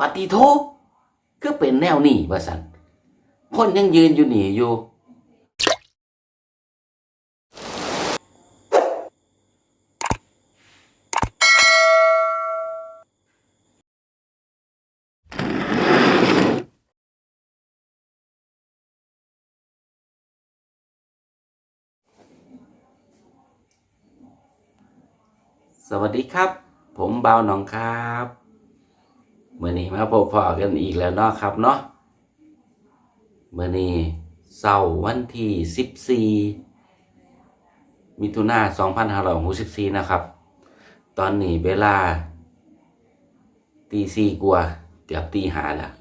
ปฏิโทคือเป็นแนวนี้ว่าสันคนยังยืนอยู่นี่อยู่สวัสดีครับ ผมเบาหนองครับ เมื่อนี้มาพบพอกันอีกแล้วเนาะครับเนาะเมื่อนี้เสาร์วันที่14มิถุนา2564นะครับ ตอนนี้เวลาตีสี่กว่าเกือบตีหาแล้ว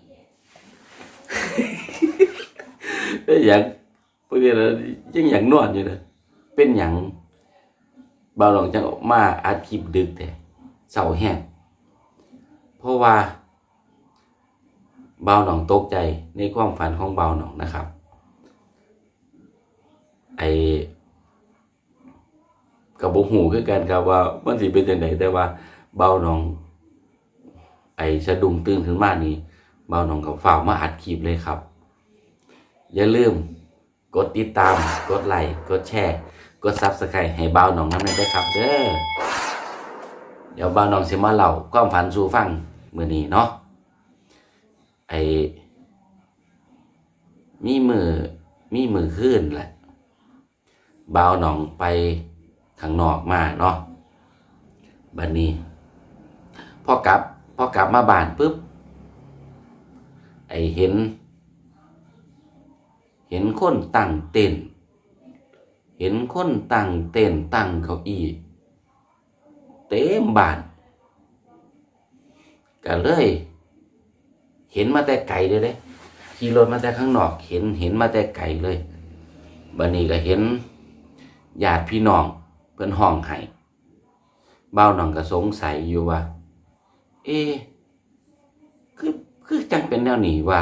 เป็นอย่างพวกนี้นะยังอย่างนอนอยู่เลยเป็นอย่างเบาหลงจังออกมาอัดคลิปดึกแต่เสาแห้งเพราะว่า เบาหนองตกใจในความฝันของเบาหนองนะครับ ไอกับบุหูคือกันครับว่ามันสิเป็นจังไดแต่ว่าเบาหนอง ไอสะดุ้งตื่นขึ้นมานี่เบาหนองกับฝ่ามาอัดคลิปเลยครับ อย่าลืมกดติดตาม กดไลค์กดแชร์ กดซับสไครต์ให้เบาหนองน้ำในด้วยครับเด้อเดี๋ยวเบาหนองสิมาเล่าความฝันสู่ฟังมื้อนี้เนาะ ไอมีมือมีมือขึ้นแหละเบาหนองไปข้างนอกมาเนาะบัดนี้พอกลับพอกลับมาบ้านปุ๊บไอเห็น เห็นคนตั้งเต้นเห็นคนตั้งเต้นตั้งเก้าอี้เต็มบ้านก็เลย เห็นมาแต่ไกลเลยเด้ขี่รถมาแต่ข้างนอก เห็นเห็นมาแต่ไกลเลยบันนี้ก็เห็นญาติพี่น้องเพิ่นห้องไห้บ้าวน้องก็สงสัยอยู่ว่า เอ คือคือจังเป็นแนวหนีว่า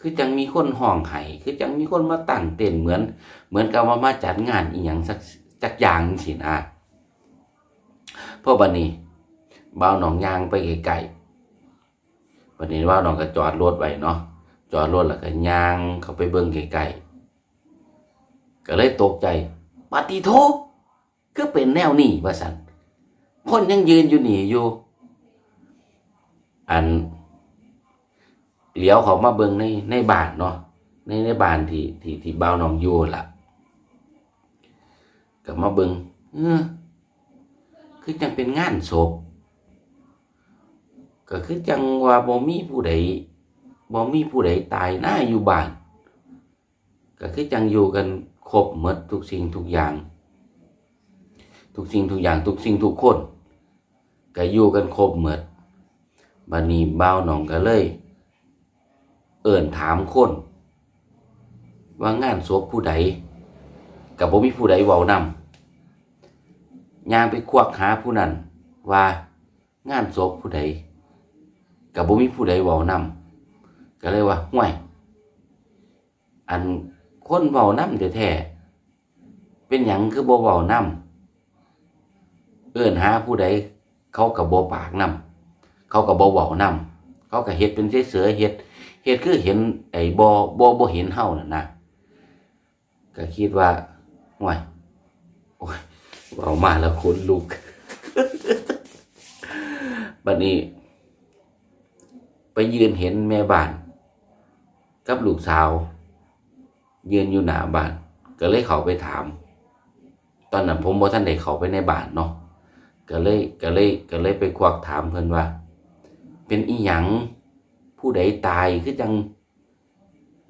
คือจังมีคนห้องไห้คือจังมีคนมาตั้งเต้นเหมือน เหมือนกับว่ามาจัดงานอีหยังสักจักอย่างสินะพราะบัดนี้บ่าหนองยางไปไกลๆ บัดนี้บ่าวหนองก็จอดรถไว้เนาะจอดรถแล้วก็ยางเข้าไปเบิ่งไกลๆก็เลยตกใจปฏิโทคือเป็นแนวนี้ว่าซั่นคนยังยืนอยู่หนีอยู่ อันเหลียวเขามาเบิ่งในในบ้านเนาะในในบ้านที่ที่ที่บ่าน้องอยู่ล่ะก็มาเบิ่งเออคือจังเป็นงานศพ ก็คือจังว่าบ่มีผู้ใดบ่มีผู้ใดตายหน้าอยู่บ้าน ก็คือจังอยู่กันครบหมดทุกสิ่งทุกอย่าง ทุกสิ่งทุกอย่างทุกสิ่งทุกคนก็อยู่กันครบหมดบัดนี้บ่าวน้องก็เลย เอิ่นถามคน ว่างานศพผู้ใดกับบ่มีผู้ใดเว้านำย่างไปควักหาผู้นั้นว่างานศพผู้ใด กับบ่มีผู้ใดเว้านำก็เลยว่าห่วย อันคนเว้านำแท้ๆเป็นหยังคือบ่เว้านำเอิ่นหาผู้ใดเขาก็บ่ปากนำเขาก็บ่เว้านำเขาก็เฮ็ดเป็นเสือเฮ็ดเหตุคือเห็นไอ้บอบอบเห็นเฮาน่ะนะก็คิดว่าห่วยโอ้ยเว้ามาแล้วขนลุก บัดนี้ ยืนเห็นแม่บ้าน กับลูกสาว ยืนอยู่หน้าบ้าน ก็เลยเขาไปถาม ตอนนั้นผมบ่ทันได้เขาไปในบ้านเนาะก็เลยก็เลยก็เลยไปควักถามเพิ่นว่า เป็นอีหยังผู้ใดตายคือจัง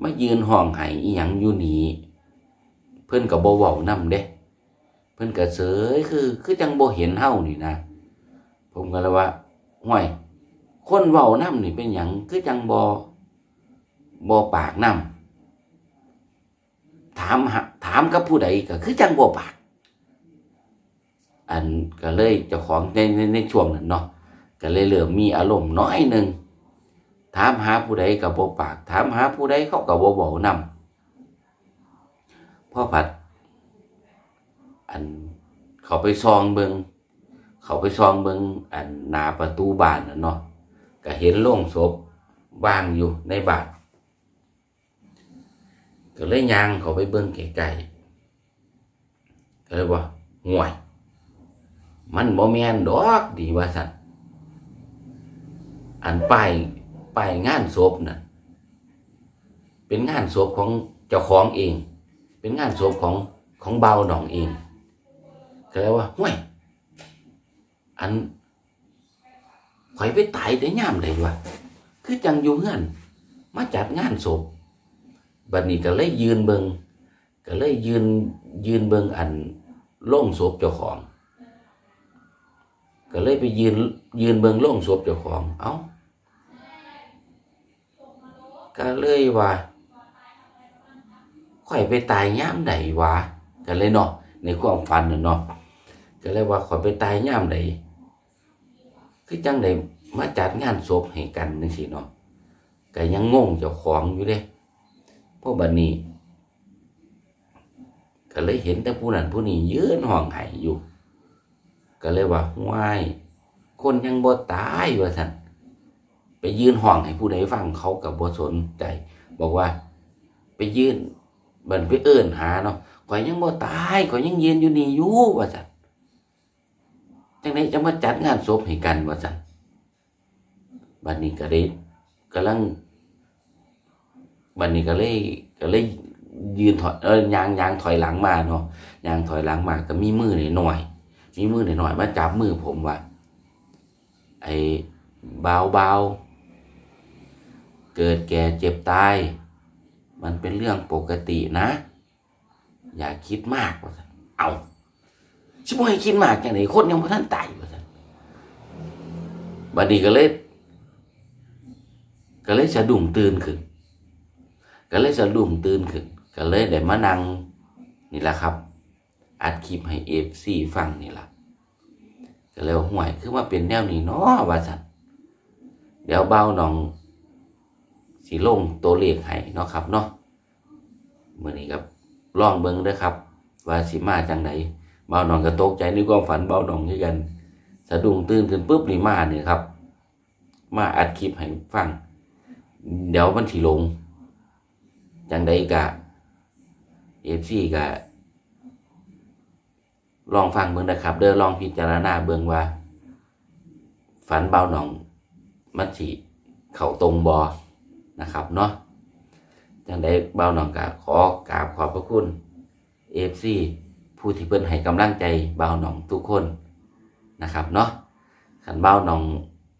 มายืนห้องไห้อีหยังอยู่นี่เพิ่นก็บ่เว้านํเด้ เพิ่นก็เสยคือ คือจังบ่เห็นเฮานี่นะ ผมก็เลยว่าห่วย คนเว้านํนี่เป็นหยังคือจังบ่บ่ปากนํถามหาถามกับผู้ใดก็คือจังบ่ปาก อันก็เลยเจ้าของในในในช่วงนั้นเนาะก็เลยเริ่มมีอารมณ์น้อยหนึ่งถามหาผู้ใดกับบ่ปาก ถามหาผู้ใดเขากับบ่เว้านำพ่อผัด อันเขาไปซองเบิงเขาไปซองเบิงอันหนาประตูบ้านน่ะเนาะ ก็เห็นโล่งศพวางอยู่ในบาทก็เลยย่างเขาไปเบิ่งไกลๆก็เลยว่าห่วย มันบ่แมนดอกดีว่าสั่นอันป้ายป้ายงานศพน่ะเป็นงานศพของเจ้าของเอง เป็นงานศพของของเบาหนองเองก็เลยว่าห่วย อัน ข่อยไปตายแต่ย่ามใดวะคือจังอยู่เฮือนมาจัดงานศพบัดนี้ก็เลยยืนเบิงก็เลยยืนยืนเบิงอันโล่งศพเจ้าของ ก็เลยไปยืนยืนเบิงโล่งศพเจ้าของ เอ้าก็เลยว่าข่อยไปตายย่ามใดวะก็เลยเนาะในความฝันเนาะก็เลยว่าข่อยไปตายย่ามใด คือจังไดมาจัดงานศพให้กันจังซี่เนาะก็ยังงงเจ้าของอยู่เด้เพราะบัดนี้ก็เลยเห็นแต่ผู้นั้นผู้นี้ยืนห้องไห้อยู่ ก็เลยว่าว้ายคนยังบ่ตายว่าซั่นไปยืนห้องให้ผู้ใดฟังเขาก็บ่สนใจ บอกว่า ไปยืนบันไปเอิ้นหาเนาะข่อยยังบ่ตายข่อยยังยืนอยู่นี่อยู่ว่าซั่น จังไดจะมาจัดงานศพให้กันว่าซั่นบัดนี้ก็ได้กำลังบัดนี้ก็เลยก็เลยยืนถอยเออยางยางถอยหลังมาเนาะยางถอยหลังมาก็มีมือหน่อยมีมือหน่อยมาจับมือผมว่าไอ้เบาเบาๆเกิดแก่เจ็บตาย มันเป็นเรื่องปกตินะ อย่าคิดมากว่าเอา ชิบให้คิดมากจังไหนคนยังบ่ทันตายว่าซั่นบัดนี้ก็เลย ก็เลยสะดุ้งตื่นขึ้น ก็เลยสะดุ้งตื่นขึ้น ก็เลยได้มานั่งนี่แหละครับ อัดคลิปให้เอฟซีฟังนี่แหละก็เลยว่าห่วยคือว่าเป็นแนวนี้เนาะว่าซั่นเดี๋ยวเบาหนองสิลงตัวเลขให้เนาะครับเนาะเมื้อนี้ครับลองเบิ่งเด้อครับ ว่าสิมาจังได เบาหนองก็ตกใจในความฝันเบาหนองคือกัน สะดุ้งตื่นขึ้นปุ๊บนี่มาเนี่ยครับ มาอัดคลิปให้ฟัง เดี๋ยวมันสิลงจังใดกะเอฟซีกะลองฟังเบิ่งนะครับ เด้อลองพิจารณาเบิ่งว่า ฝันเบาหนอง มันสิเข้าตรงบอนะครับเนาะจังใดเบาหนองกะขอกราบขอบพระคุณเอฟซี ผู้ที่เพิ่นให้กำลังใจเบาหนองทุกคนนะครับเนาะขันเบาหนอง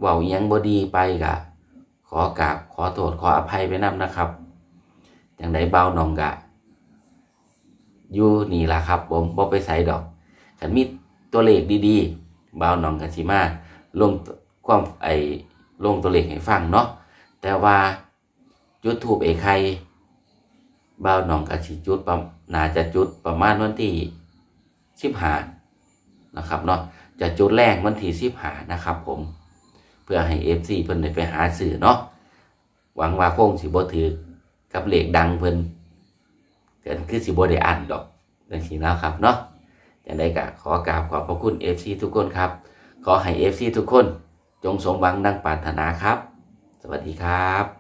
เว้าอิหยังบ่ดีไปกะขอกราบขอโทษขออภัยไปนํนะครับจังใดเบาหนองกะอยู่นี่ล่ะครับ ผมบ่ไปใส่ดอกขันมีตัวเลขดีๆเบาหนองกะสิมาลงความไอ้ลงตัวเลขให้ฟังเนาะแต่ว่าจุดทูบเอกไข่เบาหนองกะสิจุดประน่าจะจุดประมาณวันที่ สิบหานะครับเนาะจะจุดแรกวันที่สิบหานะครับ ผมเพื่อให้เอฟซีเพิ่นได้ไปหาสื่อเนาะหวังว่าคงสิบ่ถือกับเหลขดังเพิ่นเกินคือสิบ่ได้อ่านดอกจังซี่แล้วครับเนาะจังไดก็ขอกราบขอบพระคุณ FC ทุกคนครับ ขอให้ FC ทุกคน จงสมหวังดังปรารถนาครับ สวัสดีครับ